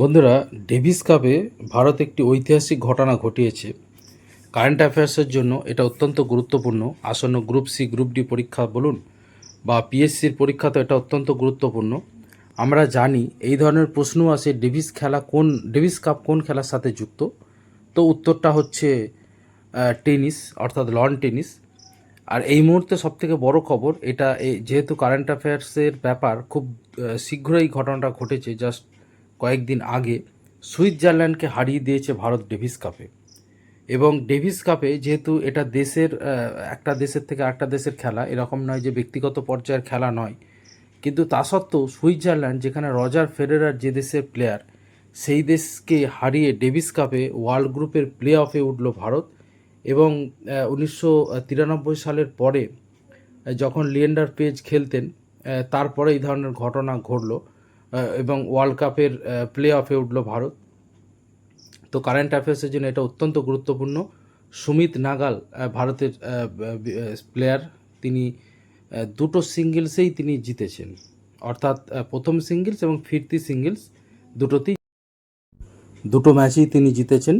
বন্ধুরা ডেভিস কাপে ভারত একটি ঐতিহাসিক ঘটনা ঘটিয়েছে। কারেন্ট অ্যাফেয়ার্সের জন্য এটা অত্যন্ত গুরুত্বপূর্ণ। আসন্ন গ্রুপ সি গ্রুপ ডি পরীক্ষা বলুন বা পিএসসির পরীক্ষা তো এটা অত্যন্ত গুরুত্বপূর্ণ। আমরা জানি এই ধরনের প্রশ্ন আসে ডেভিস খেলা কোন ডেভিস কাপ কোন খেলার সাথে যুক্ত? তো উত্তরটা হচ্ছে টেনিস, অর্থাৎ লন টেনিস আর এই মুহূর্তে সবথেকে বড় খবর, এটা যেহেতু কারেন্ট অ্যাফেয়ার্সের ব্যাপার খুব শীঘ্রই ঘটনাটা ঘটেছে জাস্ট কয়েকদিন আগে সুইজারল্যান্ডকে হারিয়ে দিয়েছে ভারত ডেভিস কাপে। এবং ডেভিস কাপে যেহেতু এটা দেশের একটা দেশের থেকে আরেকটা দেশের খেলা, এরকম নয় যে ব্যক্তিগত পর্যায়ের খেলা নয়। কিন্তু তা সত্ত্বেও সুইজারল্যান্ড, যেখানে রজার ফেডারার যে দেশের প্লেয়ার সেই দেশকে হারিয়ে ডেভিস কাপে ওয়ার্ল্ড গ্রুপের প্লে অফে উঠল ভারত। এবং উনিশশো তিরানব্বই সালের পরে যখন লিয়েন্ডার পেজ খেলতেন তারপরে এই ধরনের ঘটনা ঘটলো। এবং ওয়ার্ল্ড কাপের প্লে অফে উঠল ভারত। তো কারেন্ট অ্যাফেয়ার্সের জন্য এটা অত্যন্ত গুরুত্বপূর্ণ। সুমিত নাগাল ভারতের প্লেয়ার তিনি দুটো সিঙ্গেলসেই তিনি জিতেছেন। অর্থাৎ প্রথম সিঙ্গেলস এবং ফিরতি সিঙ্গেলস দুটোতেই। দুটো ম্যাচেই তিনি জিতেছেন।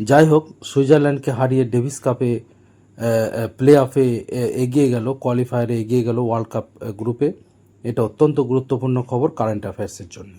যাই হোক, সুইজারল্যান্ডকে হারিয়ে ডেভিস কাপে প্লে অফে এগিয়ে গেল কোয়ালিফায়ারে এগিয়ে গেল ওয়ার্ল্ড কাপ গ্রুপে এটা অত্যন্ত গুরুত্বপূর্ণ খবর কারেন্ট অ্যাফেয়ার্সের জন্য